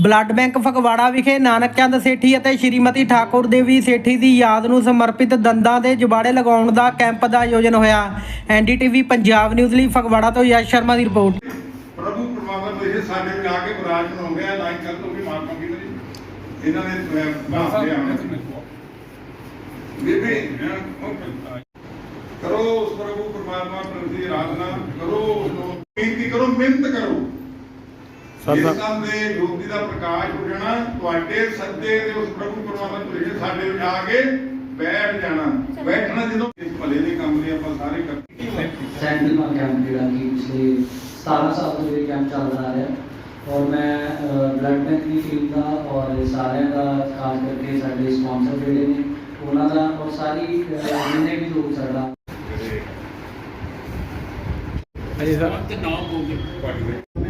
Blood bank Phagwara ਵਿਖੇ ਨਾਨਕ ਚੰਦ ਸੇਠੀ ਅਤੇ ਸ਼੍ਰੀਮਤੀ ਠਾਕੁਰ ਦੇਵੀ ਸੇਠੀ ਦੀ ਯਾਦ ਨੂੰ ਸਮਰਪਿਤ ਦੰਦਾਂ ਦੇ ਜੁਬਾੜੇ ਲਗਾਉਣ ਦਾ ਕੈਂਪ ਦਾ ਆਯੋਜਨ ਹੋਇਆ। ਐਨਡੀਟੀਵੀ ਪੰਜਾਬ ਨਿਊਜ਼ ਲਈ ਫਗਵਾੜਾ ਤੋਂ ਯਸ਼ ਸ਼ਰਮਾ ਦੀ ਰਿਪੋਰਟ। ਪ੍ਰਭੂ ਪਰਮਾਤਮਾ ਨੂੰ ਇਹ ਸਾਡੇ ਵਿੱਚ ਆ ਕੇ ਬਰਾਜ ਹੋ ਗਿਆ ਲਾਈਨ ਕਰ ਦੋ ਵੀ ਮਾਰ ਮੰਗੀ ਮੇਰੀ। ਇਹਨਾਂ ਨੇ ਬਾਹਰ ਲਿਆ ਬੀਬੀ ਕਰੋ ਉਸ ਪ੍ਰਭੂ ਪਰਮਾਤਮਾ ਪ੍ਰਤੀ ਆਰਾਧਨਾ। ਕਰੋ ਉਸ ਨੂੰ। ਬੇਨਤੀ ਕਰੋ, ਮਿਹਨਤ ਕਰੋ। ਸਾਡਾ- ਸਾਡਾ ਦੇ ਜੋਤੀ ਦਾ ਪ੍ਰਕਾਸ਼ ਹੋ ਜਾਣਾ ਤੁਹਾਡੇ ਸੱਦੇ ਦੇ ਉਸ ਪ੍ਰਭੂ ਪਰਮਾਤਮਾ ਤੁਸੀਂ ਸਾਡੇ ਵਿੱਚ ਆ ਕੇ ਬੈਠ ਜਾਣਾ। ਬੈਠਣਾ ਜਦੋਂ ਇਸ ਭਲੇ ਦੇ ਕੰਮ ਲਈ ਆਪਾਂ ਸਾਰੇ ਕਰਦੇ ਸੈਂਟਰਲ ਕੈਂਪ ਜਿਹੜਾ ਕਿ ਪਿਛਲੇ 17 ਸਾਲ ਤੋਂ ਇਹ ਕੈਂਪ ਚੱਲਦਾ ਆ ਰਿਹਾ। ਔਰ ਮੈਂ ਬਲੱਡ ਬੈਂਕ ਦੀ ਟੀਮ ਦਾ ਔਰ ਸਾਰਿਆਂ ਦਾ ਖਾਸ ਕਰਕੇ ਸਾਡੇ ਸਪਾਂਸਰ ਜਿਹੜੇ ਨੇ ਉਹਨਾਂ ਦਾ ਔਰ ਸਾਰੀ ਜਿੰਨੇ ਵੀ ਲੋਕ ਸਾਡਾ। ਹਾਂਜੀ ਸਰ। ਸਾਲ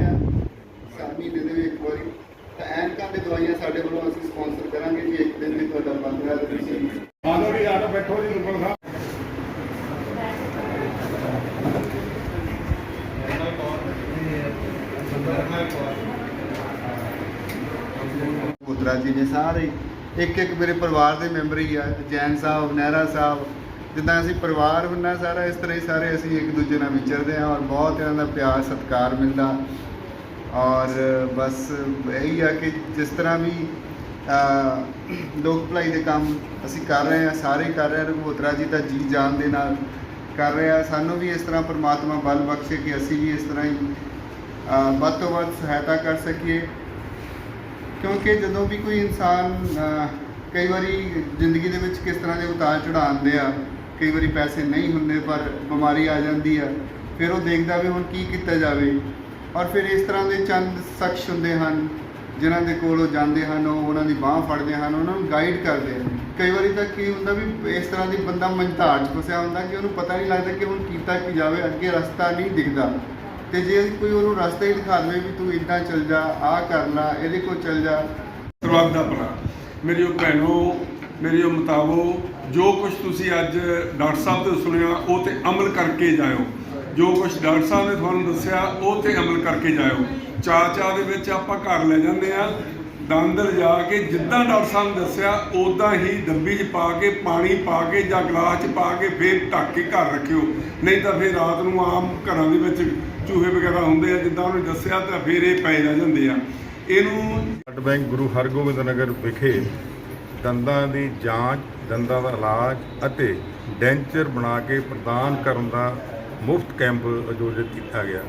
ਮਹੀਨੇ ਦੇ ਵੀ ਇੱਕ ਵਾਰੀ। ਤਾਂ ਐਨਕਾਂ ਦੇ ਦਵਾਈਆਂ ਸਾਡੇ ਵੱਲੋਂ ਅਸੀਂ ਸਪਾਂਸਰ ਕਰਾਂਗੇ ਜੀ ਇੱਕ ਦਿਨ ਵੀ ਤੁਹਾਡਾ ਬੰਦ ਹੈ ਤੇ ਤੁਸੀਂ ਜੀ ਆਲੋ ਬੈਠੋ ਜੀ ਰੁਪਲ ਸਾਹਿਬ। ਮੁਦਰਾ ਜੀ ਨੇ ਸਾਰੇ ਇੱਕ ਇੱਕ ਮੇਰੇ ਪਰਿਵਾਰ ਦੇ ਮੈਂਬਰ ਹੀ ਆ ਜੈਨ ਸਾਹਿਬ ਨਹਿਰਾ ਸਾਹਿਬ ਜਿੱਦਾਂ ਅਸੀਂ ਪਰਿਵਾਰ ਹੁੰਨਾ ਸਾਰਾ ਇਸ ਤਰ੍ਹਾਂ ਹੀ ਸਾਰੇ ਅਸੀਂ ਇੱਕ ਦੂਜੇ ਨਾਲ ਵਿਚਰਦੇ ਹਾਂ ਔਰ ਬਹੁਤ ਇਹਨਾਂ ਦਾ ਪਿਆਰ ਸਤਿਕਾਰ ਮਿਲਦਾ। ਔਰ ਬਸ ਇਹੀ ਆ ਕਿ ਜਿਸ ਤਰ੍ਹਾਂ ਵੀ ਲੋਕ ਭਲਾਈ ਦੇ ਕੰਮ ਅਸੀਂ ਕਰ ਰਹੇ ਹਾਂ, ਸਾਰੇ ਕਰ ਰਹੇ ਹਾਂ ਰਘੁਤਰਾ ਜੀ ਦਾ ਜੀ ਜਾਨ ਦੇ ਨਾਲ ਕਰ ਰਹੇ ਆ ਸਾਨੂੰ ਵੀ ਇਸ ਤਰ੍ਹਾਂ ਪਰਮਾਤਮਾ ਬਲ ਬਖਸ਼ੇ ਕਿ ਅਸੀਂ ਵੀ ਇਸ ਤਰ੍ਹਾਂ ਹੀ ਵੱਧ ਤੋਂ ਵੱਧ ਸਹਾਇਤਾ ਕਰ ਸਕੀਏ। ਕਿਉਂਕਿ ਜਦੋਂ ਵੀ ਕੋਈ ਇਨਸਾਨ ਕਈ ਵਾਰੀ ਜ਼ਿੰਦਗੀ ਦੇ ਵਿੱਚ ਕਿਸ ਤਰ੍ਹਾਂ ਦੇ ਉਤਾਰ ਚੜ੍ਹਾਅ ਆਉਂਦੇ ਆ, ਕਈ ਵਾਰੀ ਪੈਸੇ ਨਹੀਂ ਹੁੰਦੇ ਪਰ ਬਿਮਾਰੀ ਆ ਜਾਂਦੀ ਆ, ਫਿਰ ਉਹ ਦੇਖਦਾ ਵੀ ਹੁਣ ਕੀ ਕੀਤਾ ਜਾਵੇ। ਔਰ ਫਿਰ ਇਸ ਤਰ੍ਹਾਂ ਦੇ ਚੰਦ ਸ਼ਖਸ ਹੁੰਦੇ ਹਨ, ਜਿਨ੍ਹਾਂ ਦੇ ਕੋਲ ਉਹ ਜਾਂਦੇ ਹਨ, ਉਹ ਉਹਨਾਂ ਦੀ ਬਾਹ ਫੜਦੇ ਹਨ, ਉਹਨਾਂ ਨੂੰ ਗਾਈਡ ਕਰਦੇ ਹਨ। ਕਈ ਵਾਰੀ ਤਾਂ ਕੀ ਹੁੰਦਾ ਵੀ ਇਸ ਤਰ੍ਹਾਂ ਦੀ ਬੰਦਾ ਮੰਝਾੜ 'ਚ ਫਸਿਆ ਹੁੰਦਾ ਕਿ ਉਹਨੂੰ ਪਤਾ ਨਹੀਂ ਲੱਗਦਾ ਕਿ ਹੁਣ ਕੀਤਾ ਕੀ ਜਾਵੇ, ਅੱਗੇ ਰਸਤਾ ਨਹੀਂ ਦਿਖਦਾ। ਤੇ ਜੇ ਕੋਈ ਉਹਨੂੰ ਰਸਤਾ ਹੀ ਦਿਖਾ ਦੇਵੇ ਵੀ ਤੂੰ ਇੱਦਾਂ ਚੱਲ ਜਾ, ਆਹ ਕਰ ਲੈ, ਇਹਦੇ ਕੋਲ ਚੱਲ ਜਾ। ਸਰਬੱਤ ਦਾ ਭਲਾ ਮੇਰੀ ਉਹ ਭੈਣੋ, ਮੇਰੀ ਉਹ ਮਤਾਵੋ, ਜੋ ਕੁਝ ਤੁਸੀਂ ਅੱਜ ਡਾਕਟਰ ਸਾਹਿਬ ਤੋਂ ਸੁਣਿਆ, ਉਹ ਤੇ ਅਮਲ ਕਰਕੇ ਜਾਇਓ। ਜੋ ਕੁਝ ਡਾਕਟਰ ਸਾਹਿਬ ਨੇ ਤੁਹਾਨੂੰ ਦੱਸਿਆ, ਉਹ ਤੇ ਅਮਲ ਕਰਕੇ ਜਾਇਓ। ਚਾਅ ਚਾਅ ਦੇ ਵਿੱਚ ਆਪਾਂ ਘਰ ਲੈ ਜਾਂਦੇ ਆ ਦੰਦ ਲਿਜਾ ਕੇ ਜਿੱਦਾਂ ਡਾਕਟਰ ਸਾਹਿਬ ਨੇ ਦੱਸਿਆ ਉਦਾਂ ਹੀ ਡੱਬੀ 'ਚ ਪਾ ਕੇ, ਪਾਣੀ ਪਾ ਕੇ ਜਾਂ ਗਲਾਸ 'ਚ ਪਾ ਕੇ ਫੇਰ ਢੱਕ ਕੇ ਘਰ ਰੱਖਿਓ। ਨਹੀਂ ਤਾਂ ਫੇਰ ਰਾਤ ਨੂੰ ਆਮ ਘਰਾਂ ਦੇ ਵਿੱਚ ਚੂਹੇ ਵਗੈਰਾ ਹੁੰਦੇ ਆ, ਜਿੱਦਾਂ ਉਹਨੇ ਦੱਸਿਆ ਤਾਂ ਫੇਰ ਇਹ ਪੈ ਜਾਂਦੇ ਆ। ਇਹਨੂੰ ਬਲੱਡ ਬੈਂਕ ਗੁਰੂ ਹਰਗੋਬਿੰਦ ਨਗਰ ਵਿਖੇ ਦੰਦਾਂ ਦੀ ਜਾਂਚ, ਦੰਦਾਂ ਦਾ ਇਲਾਜ ਅਤੇ ਡੈਂਚਰ ਬਣਾ ਕੇ ਪ੍ਰਦਾਨ ਕਰਨ ਦਾ ਮੁਫਤ ਕੈਂਪ ਆਯੋਜਿਤ ਕੀਤਾ ਗਿਆ।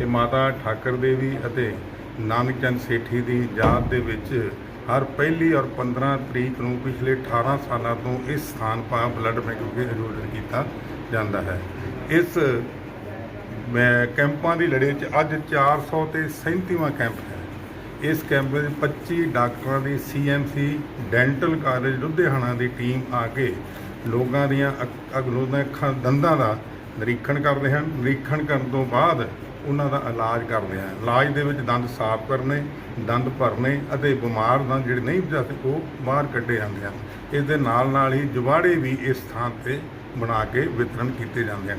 ਇਹ ਮਾਤਾ ਠਾਕਰ ਦੇਵੀ ਅਤੇ ਨਾਨਕ ਚੰਦ ਸੇਠੀ ਦੀ ਯਾਦ ਦੇ ਵਿੱਚ ਹਰ ਪਹਿਲੀ ਔਰ 15 ਤਰੀਕ ਨੂੰ ਪਿਛਲੇ 18 ਸਾਲਾਂ ਤੋਂ ਇਸ ਸਥਾਨ ਪਾ ਬਲੱਡ ਬੈਂਕ ਵਿਖੇ ਆਯੋਜਿਤ ਕੀਤਾ ਜਾਂਦਾ ਹੈ। ਇਸ, ਮੈਂ ਕੈਂਪਾਂ ਦੀ ਲੜੇ 'ਚ ਅੱਜ 400 ਤੇ 37ਵਾਂ ਕੈਂਪ ਹੈ। ਇਸ ਕੈਂਪ ਵਿੱਚ 25 ਡਾਕਟਰਾਂ ਦੀ ਸੀਐਮਸੀ ਡੈਂਟਲ ਕਾਲਜ, ਲੁਧਿਆਣਾ ਦੀ ਟੀਮ ਆ ਕੇ ਲੋਕਾਂ ਦੀਆਂ ਅੱਖ- ਅੱਖ ਅੱਖਾਂ ਦੰਦਾਂ ਦਾ ਨਿਰੀਖਣ ਕਰਦੇ ਹਨ। ਨਿਰੀਖਣ ਕਰਨ ਤੋਂ ਬਾਅਦ ਉਹਨਾਂ ਦਾ ਇਲਾਜ ਕਰਦੇ ਹਨ। ਇਲਾਜ ਦੇ ਵਿੱਚ ਦੰਦ ਸਾਫ਼ ਕਰਨੇ, ਦੰਦ ਭਰਨੇ ਅਤੇ ਬਿਮਾਰ ਦੰਦ ਜਿਹੜੇ ਨਹੀਂ ਜਾਂਦੇ ਉਹ ਬਾਹਰ ਕੱਢੇ ਜਾਂਦੇ ਹਨ। ਇਸ ਦੇ ਨਾਲ ਨਾਲ ਹੀ ਜਵਾੜੇ ਵੀ ਇਸ ਥਾਂ ਤੇ ਬਣਾ ਕੇ ਵਿਤਰਨ ਕੀਤੇ ਜਾਂਦੇ ਹਨ।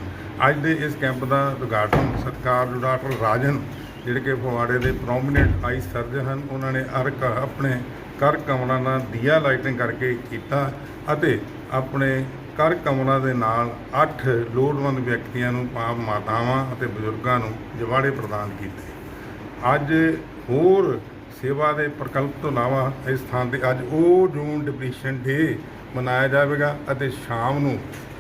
ਅੱਜ ਦੇ ਇਸ ਕੈਂਪ ਦਾ ਉਦਘਾਟਨ ਸਤਿਕਾਰਯੋਗ ਡਾਕਟਰ ਰਾਜਨ, ਜਿਹੜੇ ਕਿ ਫਗਵਾੜੇ ਦੇ ਪ੍ਰੋਮਿਨੈਂਟ ਆਈ ਸਰਜਨ ਹਨ, ਉਹਨਾਂ ਨੇ ਅਰ ਕ- ਆਪਣੇ ਕਰ ਕਮਲਾਂ ਨਾਲ ਦੀਆ ਲਾਈਟਿੰਗ ਕਰਕੇ ਕੀਤਾ ਅਤੇ ਆਪਣੇ ਕਰ ਕਮਲਾਂ ਦੇ ਨਾਲ 8 ਲੋੜਵੰਦ ਵਿਅਕਤੀਆਂ ਨੂੰ ਪਾਪ ਮਾਤਾਵਾਂ ਅਤੇ ਬਜ਼ੁਰਗਾਂ ਨੂੰ ਜਵਾੜੇ ਪ੍ਰਦਾਨ ਕੀਤੇ। ਅੱਜ ਹੋਰ ਸੇਵਾ ਦੇ ਪ੍ਰਕਲਪ ਤੋਂ ਇਲਾਵਾ ਇਸ ਥਾਂ ਤੇ ਅੱਜ ਉਹ ਜੂਨ ਡਿਪਲੀਸ਼ਨ ਡੇ ਮਨਾਇਆ ਜਾਵੇਗਾ ਅਤੇ ਸ਼ਾਮ ਨੂੰ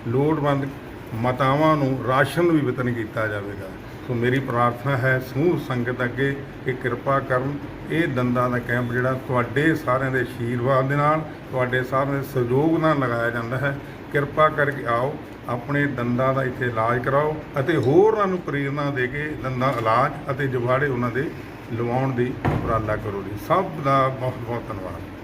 ਲੋੜਵੰਦ ਮਾਤਾਵਾਂ ਨੂੰ ਰਾਸ਼ਨ ਵੀ ਵਿਤਰਨ ਕੀਤਾ ਜਾਵੇਗਾ। ਸੋ ਮੇਰੀ ਪ੍ਰਾਰਥਨਾ ਹੈ, ਸਮੂਹ ਸੰਗਤ ਅੱਗੇ ਕਿ ਕਿਰਪਾ ਕਰਨ, ਇਹ ਦੰਦਾਂ ਦਾ ਕੈਂਪ ਜਿਹੜਾ ਤੁਹਾਡੇ ਸਾਰਿਆਂ ਦੇ ਆਸ਼ੀਰਵਾਦ ਦੇ ਨਾਲ, ਤੁਹਾਡੇ ਸਾਰਿਆਂ ਦੇ ਸਹਿਯੋਗ ਨਾਲ ਲਗਾਇਆ ਜਾਂਦਾ ਹੈ। ਕਿਰਪਾ ਕਰਕੇ ਆਓ, ਆਪਣੇ ਦੰਦਾਂ ਦਾ ਇੱਥੇ ਇਲਾਜ ਕਰਾਓ ਅਤੇ ਹੋਰਾਂ ਨੂੰ ਪ੍ਰੇਰਨਾ ਦੇ ਕੇ ਦੰਦਾਂ ਇਲਾਜ ਅਤੇ ਜਵਾੜੇ ਉਹਨਾਂ ਦੇ ਲਵਾਉਣ ਦੀ ਉਪਰਾਲਾ ਕਰੋ ਜੀ। ਸਭ ਦਾ ਬਹੁਤ ਬਹੁਤ ਧੰਨਵਾਦ।